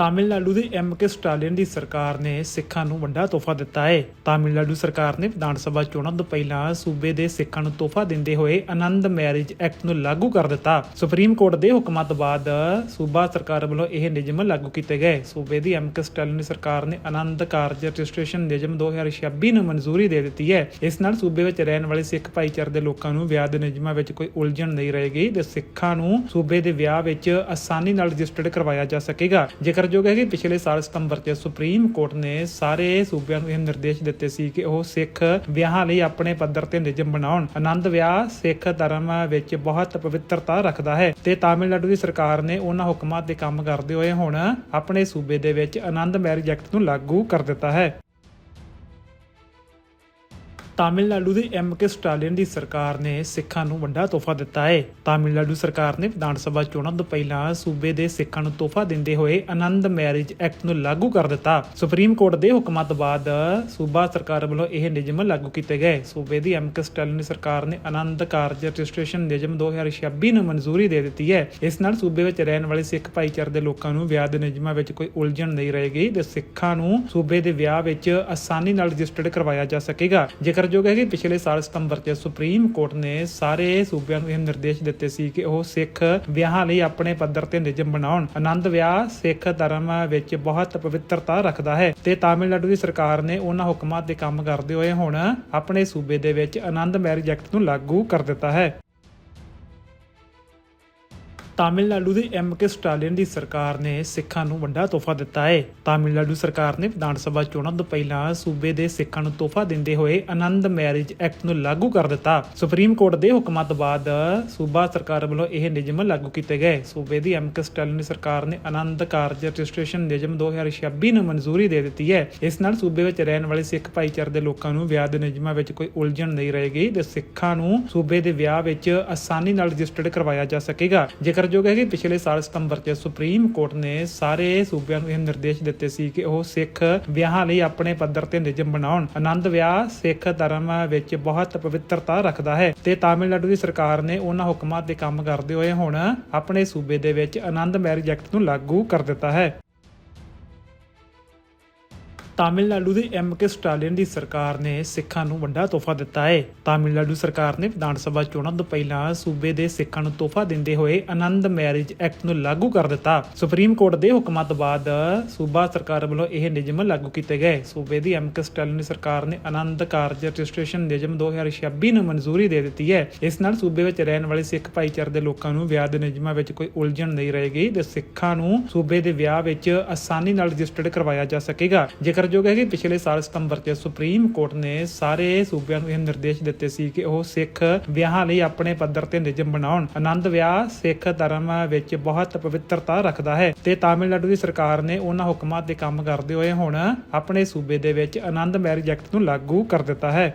ਤਾਮਿਲਨਾਡੂ ਦੀ M K Stalin ਦੀ ਸਰਕਾਰ ਨੇ ਸਿੱਖਾਂ ਨੂੰ ਵੱਡਾ ਤੋਹਫਾ ਦਿੱਤਾ ਹੈ। ਤਾਮਿਲਨਾਡੂ ਸਰਕਾਰ ਨੇ ਵਿਧਾਨ ਸਭਾ ਚੋਣਾਂ ਤੋਂ ਪਹਿਲਾਂ ਸੂਬੇ ਦੇ ਸਿੱਖਾਂ ਨੂੰ ਤੋਹਫਾ ਦਿੰਦੇ ਹੋਏ ਆਨੰਦ ਮੈਰਿਜ ਐਕਟ ਨੂੰ ਲਾਗੂ ਕਰ ਦਿੱਤਾ। ਸੁਪਰੀਮ ਕੋਰਟ ਦੇ ਹੁਕਮਾਂ ਤੋਂ ਬਾਅਦ ਸੂਬਾ ਸਰਕਾਰ ਵੱਲੋਂ ਇਹ ਨਿਯਮ ਲਾਗੂ ਕੀਤੇ ਗਏ। ਸੂਬੇ ਦੀ ਐਮ ਕੇ ਸਟਾਲਿਨ ਦੀ ਸਰਕਾਰ ਨੇ ਆਨੰਦ ਕਾਰਜ ਰਜਿਸਟ੍ਰੇਸ਼ਨ ਨਿਯਮ 2026 ਨੂੰ ਮਨਜ਼ੂਰੀ ਦੇ ਦਿੱਤੀ ਹੈ। ਇਸ ਨਾਲ ਸੂਬੇ ਵਿੱਚ ਰਹਿਣ ਵਾਲੇ ਸਿੱਖ ਭਾਈਚਾਰੇ ਦੇ ਲੋਕਾਂ ਨੂੰ ਵਿਆਹ ਦੇ ਨਿਯਮਾਂ ਵਿੱਚ ਕੋਈ ਉਲਝਣ ਨਹੀਂ ਰਹੇਗੀ ਤੇ ਸਿੱਖਾਂ ਨੂੰ ਸੂਬੇ ਦੇ ਵਿਆਹ ਵਿੱਚ ਆਸਾਨੀ ਨਾਲ ਰਜਿਸਟਰਡ ਕਰਵਾਇਆ ਜਾ ਸਕੇਗਾ। ਜੇਕਰ ਜ਼ਿਕਰਯੋਗ ਹੈ ਕਿ ਪਿਛਲੇ ਸਾਲ ਸਤੰਬਰ 'ਚ ਸੁਪਰੀਮ ਕੋਰਟ ਨੇ ਸਾਰੇ ਸੂਬਿਆਂ ਨੂੰ ਇਹ ਨਿਰਦੇਸ਼ ਦਿੱਤੇ ਸੀ ਕਿ ਉਹ ਸਿੱਖ ਵਿਆਹਾਂ ਲਈ ਆਪਣੇ ਪੱਧਰ ਤੇ ਨਿਯਮ ਬਣਾਉਣ। ਆਨੰਦ ਵਿਆਹ ਸਿੱਖ ਧਰਮ ਵਿੱਚ ਬਹੁਤ ਪਵਿੱਤਰਤਾ ਰੱਖਦਾ ਹੈ ਤੇ ਤਾਮਿਲਨਾਡੂ ਦੀ ਸਰਕਾਰ ਨੇ ਉਹਨਾਂ ਹੁਕਮਾਂ ਤੇ ਕੰਮ ਕਰਦੇ ਹੋਏ ਹੁਣ ਆਪਣੇ ਸੂਬੇ ਦੇ ਵਿੱਚ ਆਨੰਦ ਮੈਰਿਜ ਐਕਟ ਨੂੰ ਲਾਗੂ ਕਰ ਦਿੱਤਾ ਹੈ। ਤਾਮਿਲਨਾਡੂ ਦੀ ਐਮ ਕੇ ਸਟਾਲਿਨ ਦੀ ਸਰਕਾਰ ਨੇ ਸਿੱਖਾਂ ਨੂੰ ਵੱਡਾ ਤੋਹਫਾ ਦਿੱਤਾ ਹੈ। ਤਾਮਿਲਨਾਡੂ ਸਰਕਾਰ ਨੇ ਵਿਧਾਨ ਸਭਾ ਚੋਣਾਂ ਤੋਂ ਪਹਿਲਾਂ ਸੂਬੇ ਦੇ ਸਿੱਖਾਂ ਨੂੰ ਤੋਹਫਾ ਦਿੰਦੇ ਹੋਏ ਆਨੰਦ ਮੈਰਿਜ ਐਕਟ ਨੂੰ ਲਾਗੂ ਕਰ ਦਿੱਤਾ। ਸੁਪਰੀਮ ਕੋਰਟ ਦੇ ਹੁਕਮਾਂ ਤੋਂ ਬਾਅਦ ਸੂਬਾ ਸਰਕਾਰ ਵੱਲੋਂ ਇਹ ਨਿਯਮ ਲਾਗੂ ਕੀਤੇ ਗਏ। ਸੂਬੇ ਦੀ ਐਮ ਕੇ ਸਟਾਲਿਨ ਦੀ ਸਰਕਾਰ ਨੇ ਆਨੰਦ ਕਾਰਜ ਰਜਿਸਟ੍ਰੇਸ਼ਨ ਨਿਯਮ 2026 ਨੂੰ ਮਨਜ਼ੂਰੀ ਦੇ ਦਿੱਤੀ ਹੈ। ਇਸ ਨਾਲ ਸੂਬੇ ਵਿੱਚ ਰਹਿਣ ਵਾਲੇ ਸਿੱਖ ਭਾਈਚਾਰੇ ਦੇ ਲੋਕਾਂ ਨੂੰ ਵਿਆਹ ਦੇ ਨਿਯਮਾਂ ਵਿੱਚ ਕੋਈ ਉਲਝਣ ਨਹੀਂ ਰਹੇਗੀ ਤੇ ਸਿੱਖਾਂ ਨੂੰ ਸੂਬੇ ਦੇ ਵਿਆਹ ਵਿੱਚ ਆਸਾਨੀ ਨਾਲ ਰਜਿਸਟਰਡ ਕਰਵਾਇਆ ਜਾ ਸਕੇਗਾ। ਜੇਕਰ ਜ਼ਿਕਰਯੋਗ ਹੈ ਕਿ ਪਿਛਲੇ ਸਾਲ ਸਤੰਬਰ 'ਚ ਸੁਪਰੀਮ ਕੋਰਟ ਨੇ ਸਾਰੇ ਸੂਬਿਆਂ ਨੂੰ ਇਹ ਨਿਰਦੇਸ਼ ਦਿੱਤੇ ਸੀ ਕਿ ਉਹ ਸਿੱਖ ਵਿਆਹਾਂ ਲਈ ਆਪਣੇ ਪੱਧਰ ਤੇ ਨਿਯਮ ਬਣਾਉਣ। ਆਨੰਦ ਵਿਆਹ ਸਿੱਖ ਧਰਮ ਵਿੱਚ ਬਹੁਤ ਪਵਿੱਤਰਤਾ ਰੱਖਦਾ ਹੈ ਤੇ ਤਾਮਿਲਨਾਡੂ ਦੀ ਸਰਕਾਰ ਨੇ ਉਹਨਾਂ ਹੁਕਮਾਂ ਤੇ ਕੰਮ ਕਰਦੇ ਹੋਏ ਹੁਣ ਆਪਣੇ ਸੂਬੇ ਦੇ ਵਿੱਚ ਆਨੰਦ ਮੈਰਿਜ ਐਕਟ ਨੂੰ ਲਾਗੂ ਕਰ ਦਿੱਤਾ ਹੈ। ਤਾਮਿਲਨਾਡੂ ਦੀ ਐਮ ਕੇ ਸਟਾਲਿਨ ਦੀ ਸਰਕਾਰ ਨੇ ਸਿੱਖਾਂ ਨੂੰ ਵੱਡਾ ਤੋਹਫਾ ਦਿੱਤਾ ਹੈ। ਤਾਮਿਲਨਾਡੂ ਸਰਕਾਰ ਨੇ ਵਿਧਾਨ ਸਭਾ ਚੋਣਾਂ ਤੋਂ ਪਹਿਲਾਂ ਸੂਬੇ ਦੇ ਸਿੱਖਾਂ ਨੂੰ ਤੋਹਫਾ ਦਿੰਦੇ ਹੋਏ ਆਨੰਦ ਮੈਰਿਜ ਐਕਟ ਨੂੰ ਲਾਗੂ ਕਰ ਦਿੱਤਾ। ਸੁਪਰੀਮ ਕੋਰਟ ਦੇ ਹੁਕਮਾਂ ਤੋਂ ਬਾਅਦ ਸੂਬਾ ਸਰਕਾਰ ਵੱਲੋਂ ਇਹ ਨਿਯਮ ਲਾਗੂ ਕੀਤੇ ਗਏ। ਸੂਬੇ ਦੀ ਐਮ ਕੇ ਸਟਾਲਿਨ ਦੀ ਸਰਕਾਰ ਨੇ ਆਨੰਦ ਕਾਰਜ ਰਜਿਸਟ੍ਰੇਸ਼ਨ ਨਿਯਮ 2026 ਨੂੰ ਮਨਜ਼ੂਰੀ ਦੇ ਦਿੱਤੀ ਹੈ। ਇਸ ਨਾਲ ਸੂਬੇ ਵਿੱਚ ਰਹਿਣ ਵਾਲੇ ਸਿੱਖ ਭਾਈਚਾਰੇ ਦੇ ਲੋਕਾਂ ਨੂੰ ਵਿਆਹ ਦੇ ਨਿਯਮਾਂ ਵਿੱਚ ਕੋਈ ਉਲਝਣ ਨਹੀਂ ਰਹੇਗੀ ਤੇ ਸਿੱਖਾਂ ਨੂੰ ਸੂਬੇ ਦੇ ਵਿਆਹ ਵਿੱਚ ਆਸਾਨੀ ਨਾਲ ਰਜਿਸਟਰਡ ਕਰਵਾਇਆ ਜਾ ਸਕੇਗਾ। ਜੇਕਰ ਜ਼ਿਕਰਯੋਗ ਹੈ ਕਿ ਪਿਛਲੇ ਸਾਲ ਸਤੰਬਰ 'ਚ ਸੁਪਰੀਮ ਕੋਰਟ ਨੇ ਸਾਰੇ ਸੂਬਿਆਂ ਨੂੰ ਇਹ ਨਿਰਦੇਸ਼ ਦਿੱਤੇ ਸੀ ਕਿ ਉਹ ਸਿੱਖ ਵਿਆਹਾਂ ਲਈ ਆਪਣੇ ਪੱਧਰ ਤੇ ਨਿਯਮ ਬਣਾਉਣ। ਆਨੰਦ ਵਿਆਹ ਸਿੱਖ ਧਰਮ ਵਿੱਚ ਬਹੁਤ ਪਵਿੱਤਰਤਾ ਰੱਖਦਾ ਹੈ ਤੇ ਤਾਮਿਲਨਾਡੂ ਦੀ ਸਰਕਾਰ ਨੇ ਉਹਨਾਂ ਹੁਕਮਾਂ ਤੇ ਕੰਮ ਕਰਦੇ ਹੋਏ ਹੁਣ ਆਪਣੇ ਸੂਬੇ ਦੇ ਵਿੱਚ ਆਨੰਦ ਮੈਰਿਜ ਐਕਟ ਨੂੰ ਲਾਗੂ ਕਰ ਦਿੱਤਾ ਹੈ। ਤਾਮਿਲਨਾਡੂ ਦੇ ਐਮਕੇ ਸਟਾਲਿਨ ਦੀ ਸਰਕਾਰ ਨੇ ਸਿੱਖਾਂ ਨੂੰ ਵੱਡਾ ਤੋਹਫਾ ਦਿੱਤਾ ਹੈ। ਤਾਮਿਲਨਾਡੂ ਸਰਕਾਰ ਨੇ ਵਿਧਾਨ ਸਭਾ ਚੋਣਾਂ ਤੋਂ ਪਹਿਲਾਂ ਸੂਬੇ ਦੇ ਸਿੱਖਾਂ ਨੂੰ ਤੋਹਫਾ ਦਿੰਦੇ ਹੋਏ ਆਨੰਦ ਮੈਰਿਜ ਐਕਟ ਨੂੰ ਲਾਗੂ ਕਰ ਦਿੱਤਾ। ਸੁਪਰੀਮ ਕੋਰਟ ਦੇ ਹੁਕਮਾਂ ਤੋਂ ਬਾਅਦ ਸੂਬਾ ਸਰਕਾਰ ਵੱਲੋਂ ਇਹ ਨਿਯਮ ਲਾਗੂ ਕੀਤੇ ਗਏ। ਸੂਬੇ ਦੀ ਐਮ ਕੇ ਸਟਾਲਿਨ ਦੀ ਸਰਕਾਰ ਨੇ ਆਨੰਦ ਕਾਰਜ ਰਜਿਸਟ੍ਰੇਸ਼ਨ ਨਿਯਮ 2026 ਨੂੰ ਮਨਜ਼ੂਰੀ ਦੇ ਦਿੱਤੀ ਹੈ। ਇਸ ਨਾਲ ਸੂਬੇ ਵਿੱਚ ਰਹਿਣ ਵਾਲੇ ਸਿੱਖ ਭਾਈਚਾਰੇ ਦੇ ਲੋਕਾਂ ਨੂੰ ਵਿਆਹ ਦੇ ਨਿਯਮਾਂ ਵਿੱਚ ਕੋਈ ਉਲਝਣ ਨਹੀਂ ਰਹੇਗੀ ਤੇ ਸਿੱਖਾਂ ਨੂੰ ਸੂਬੇ ਦੇ ਵਿਆਹ ਵਿੱਚ ਆਸਾਨੀ ਨਾਲ ਰਜਿਸਟਰਡ ਕਰਵਾਇਆ ਜਾ ਸਕੇਗਾ। ਜੇਕਰ ਜ਼ਿਕਰਯੋਗ ਹੈ ਕਿ ਪਿਛਲੇ ਸਾਲ ਸਤੰਬਰ 'ਚ ਸੁਪਰੀਮ ਕੋਰਟ ਨੇ ਸਾਰੇ ਸੂਬਿਆਂ ਨੂੰ ਇਹ ਨਿਰਦੇਸ਼ ਦਿੱਤੇ ਸੀ ਕਿ ਉਹ ਸਿੱਖ ਵਿਆਹਾਂ ਲਈ ਆਪਣੇ ਪੱਧਰ ਤੇ ਨਿਯਮ ਬਣਾਉਣ। ਆਨੰਦ ਵਿਆਹ ਸਿੱਖ ਧਰਮ ਵਿੱਚ ਬਹੁਤ ਪਵਿੱਤਰਤਾ ਰੱਖਦਾ ਹੈ ਤੇ ਤਾਮਿਲਨਾਡੂ ਦੀ ਸਰਕਾਰ ਨੇ ਉਹਨਾਂ ਹੁਕਮਾਂ ਤੇ ਕੰਮ ਕਰਦੇ ਹੋਏ ਹੁਣ ਆਪਣੇ ਸੂਬੇ ਦੇ ਵਿੱਚ ਆਨੰਦ ਮੈਰਿਜ ਐਕਟ ਨੂੰ ਲਾਗੂ ਕਰ ਦਿੱਤਾ ਹੈ।